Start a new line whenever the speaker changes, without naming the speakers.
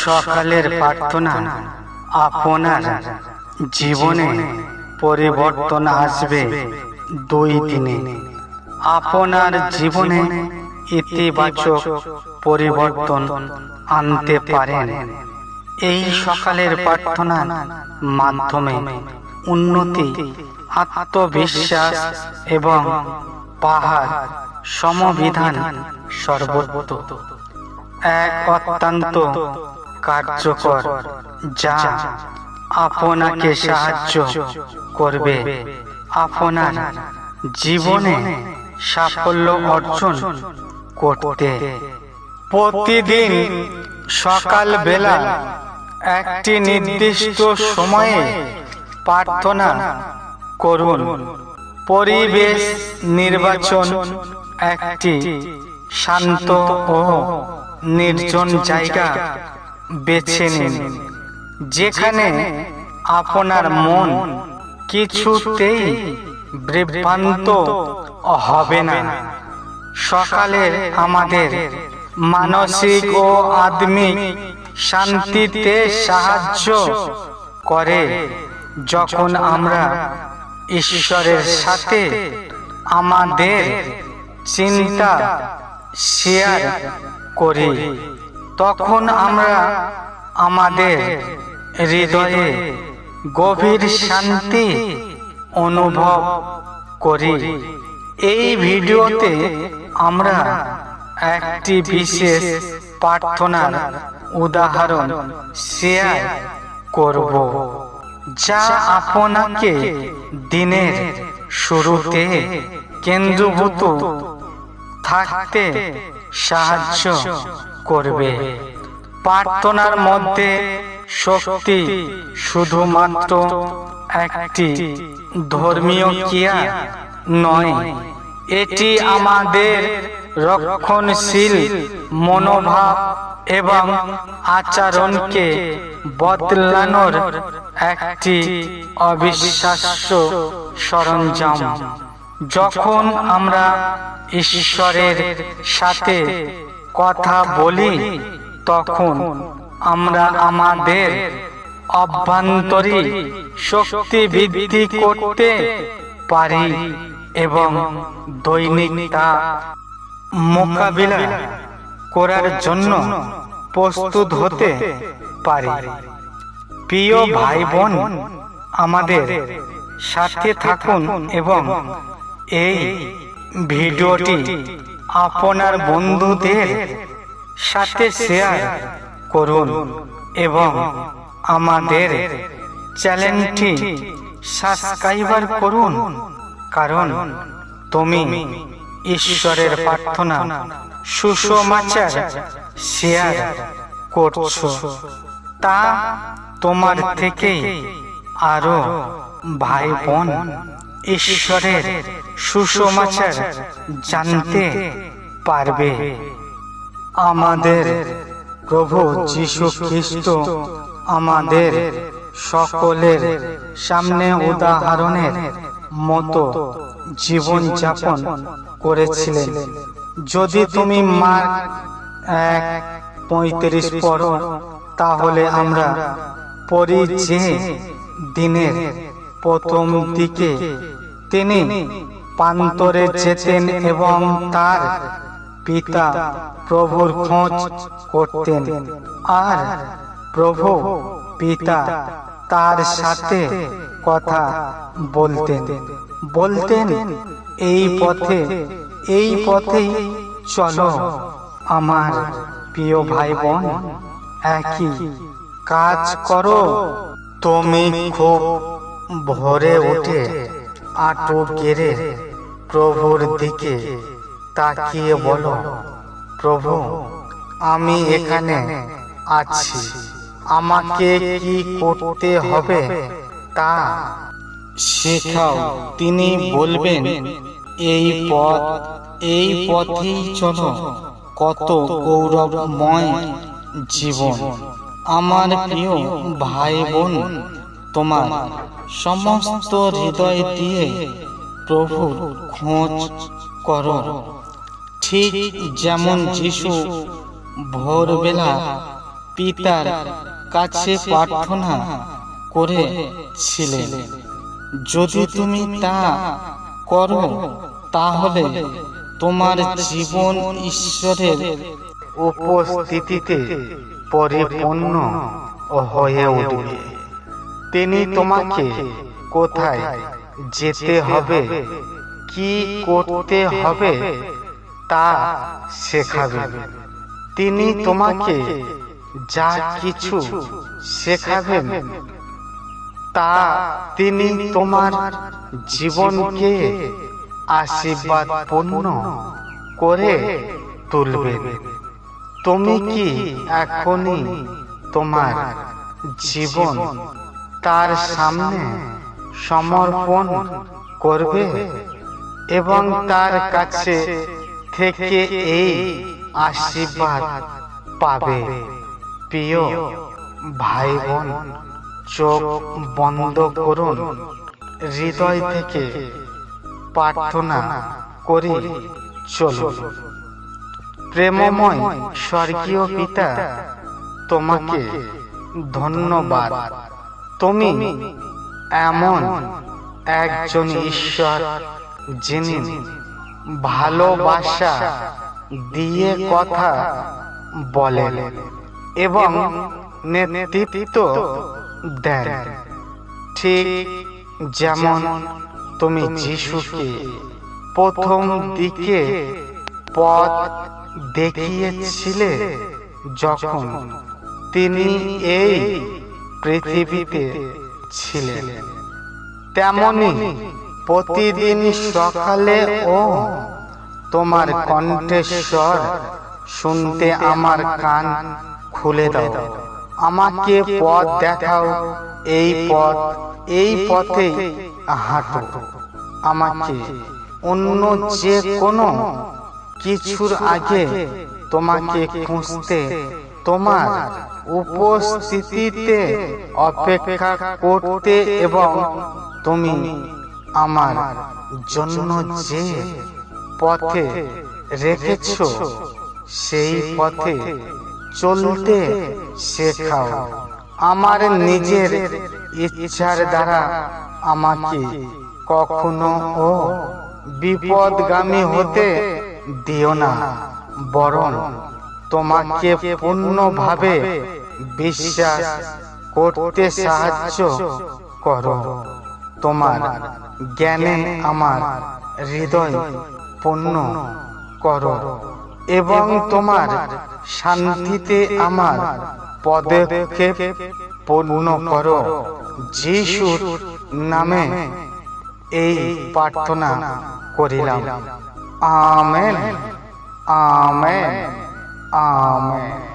সকালের প্রার্থনা আপনার জীবনে পরিবর্তন আসবে দুই দিনে। আপনার জীবনে ইতিবাচক পরিবর্তন আনতে পারেন। এই সকালের প্রার্থনার মাধ্যমে উন্নতি, আত্মবিশ্বাস এবং পাহাড় সমবিধান সর্বত্র এক অত্যন্ত কার্যকর, যা আপনাকে সাহায্য করবে। আপনার জীবনে সাফল্য অর্জন করতে। প্রতিদিন সকালবেলা একটি নির্দিষ্ট সময়ে প্রার্থনা করুন। পরিবেশ নির্বাচন একটি শান্ত ও নির্জন জায়গা। বেছে নিন। যেখানে আপনার মন কিছুতেই বিভ্রান্ত হবে না। সকালে আমাদের মানসিক ও আত্মিক শান্তিতে সাহায্য করে। যখন আমরা ঈশ্বরের সাথে আমাদের চিন্তা শেয়ার করি তখন আমরা আমাদের হৃদয়ে গভীর শান্তি অনুভব করি। এই ভিডিওতে আমরা একটি বিশেষ প্রার্থনার উদাহরণ শেয়ার করব, যা আপনাকে দিনের শুরুতে কেন্দ্রভূত থাকতে সাহায্য করবে। প্রার্থনার মধ্যে শক্তি শুধুমাত্র একটি। ধর্মীয় ক্রিয়া নয়, এটি আমাদের রক্ষণশীল মনোভাব এবং আচরণকে বদলানোর একটি অবিশ্বাস্য সরঞ্জাম। যখন আমরা ঈশ্বরের সাথে কথা বলি, তখন আমরা আমাদের অভ্যন্তরী শক্তি বৃদ্ধি করতে পারি এবং দৈনিক তা মোকাবিলা করার জন্য প্রস্তুত হতে পারি। প্রিয় ভাই বোন আমাদের সাথে থাকুন এবং এই ভিডিওটি আপনার বন্ধুদের সাথে শেয়ার করুন এবং আমাদের চ্যানেলটি সাবস্ক্রাইবার করুন। কারণ তুমি ঈশ্বরের প্রার্থনা, সুসমাচার শেয়ার করছ। তা তোমার থেকে আরও ভাই বোন ঈশ্বরের সুসমাচার জানতে পারবে। আমাদের প্রভু যীশু খ্রিস্ট আমাদের সকলের সামনে উদাহরণের মতো জীবন যাপন করেছিলেন। যদি তুমি মার্ক এক পঁয়ত্রিশ পড়ো, তাহলে আমরা পড়ি যে দিনের প্রথম দিকে তিনি পান্তরে যেতেন এবং তার পিতা প্রভুর খোঁজ করতেন। আর প্রভু পিতা তার সাথে কথা বলতেন। বলতেন, এই পথে, এই পথেই চলো আমার প্রিয় ভাই বোন একই কাজ করো। তুমি খুব ভোরে উঠে আটু গেড়ে প্রভুর দিকে তাকিয়ে বলো, প্রভু, আমি এখানে আছি। আমাকে কি করতে হবে? তা শেখাও। তিনি বলবেন, এই পথ, এই পথেই চলো। কত গৌরবময় জীবন। আমার প্রিয় ভাই বোন তোমার সমস্ত হৃদয় দিয়ে প্রভুর খোঁজ করো। ঠিক যেমন যিশু ভোরবেলা পিতার কাছে প্রার্থনা করেছিলেন, যদি তুমি তা করো, তাহলে তোমার জীবন ঈশ্বরের উপস্থিতিতে পরিপূর্ণ হয়ে উঠবে। তিনি তোমাকে কোথায় যেতে হবে কি করতে হবে তা শেখাবে। তিনি তোমাকে যা কিছু শেখাবেন তা তিনি তোমার জীবনকে আশীর্বাদ পূর্ণ করে তুলবেন তুমি কি এখনই তোমার জীবন তার সামনে সমর্পণ করবে এবং তার কাছে থেকে এই আশীর্বাদ পাবে। প্রিয় ভাই বোন চোখ বন্ধ করুন, হৃদয় থেকে প্রার্থনা করি চলুন। প্রেমময় স্বর্গীয় পিতা, তোমাকে ধন্যবাদ। তুমি এমন একজন ঈশ্বর যিনি ভালোবাসা দিয়ে কথা বলেন এবং নেতৃত্ব দেন। ঠিক যেমন তুমি যিশুকে প্রথম দিকে পথ দেখিয়েছিলে, যখন তিনি এই পৃথিবীতে ছিলেন। তেমনি প্রতিদিন সকালে ও তোমার কণ্ঠেশ্বর শুনতে আমার কান খুলে দাও। আমাকে পথ দেখাও এই পথ এই পথে হাঁটো। আমাকে অন্য যে কোনো কিছুর আগে তোমাকে খুঁজতে তোমার উপস্থিতিতে অপেক্ষা করতে এবং তুমি আমার জন্য যে পথে রেখেছ, সেই পথে চলতে শেখাও। আমার নিজের ইচ্ছার দ্বারা আমাকে কখনো ও বিপদগামী হতে দিও না, বরং তোমাকে পূর্ণভাবে বিশ্বাস করতে সাহায্য করো। তোমার জ্ঞানে আমার হৃদয় পূর্ণ করো এবং তোমার শান্তিতে আমার পদক্ষেপ পূর্ণ করো। যিশুর নামে এই প্রার্থনা করিলাম। আমেন। আমেন। আমেন